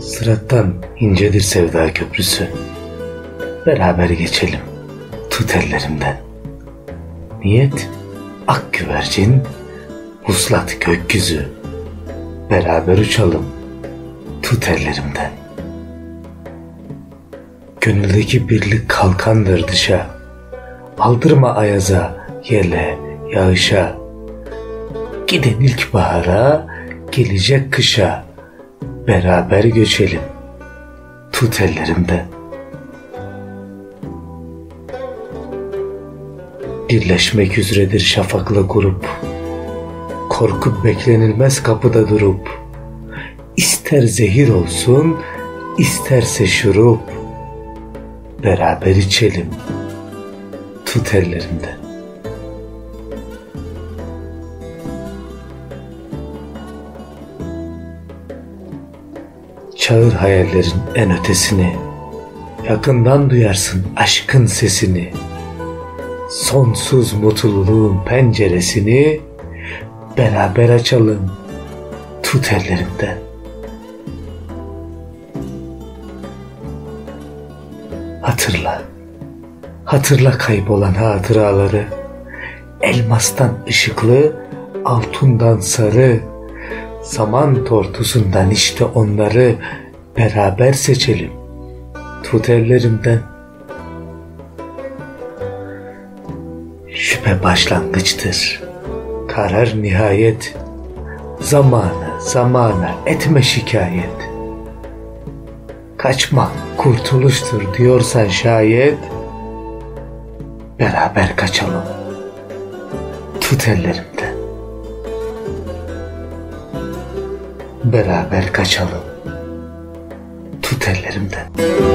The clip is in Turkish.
Sırattan incedir sevda köprüsü. Beraber geçelim. Tut ellerimden. Niyet ak güvercin, huslat gökyüzü. Beraber uçalım. Tut ellerimden. Gönüldeki birlik kalkandır dışa. Aldırma ayaza, yele, yağışa. Gidin ilk bahara, gelecek kışa beraber göçelim. Tut ellerimden. Birleşmek üzeredir şafakla grup. Korkup beklenilmez kapıda durup. İster zehir olsun, isterse şurup. Beraber içelim. Tut ellerimden. Çağır hayallerin en ötesini. Yakından duyarsın aşkın sesini. Sonsuz mutluluğun penceresini beraber açalım. Tut ellerimden. Hatırla. Hatırla kaybolan hatıraları. Elmastan ışıklı, altından sarı Zaman tortusundan işte onları beraber seçelim. Tut ellerimden. Şüphe başlangıçtır. Karar nihayet. Zamanı zamana etme şikayet. Kaçmak kurtuluştur diyorsan şayet beraber kaçalım. Tut ellerimden. beraber kaçalım. Tut ellerimden.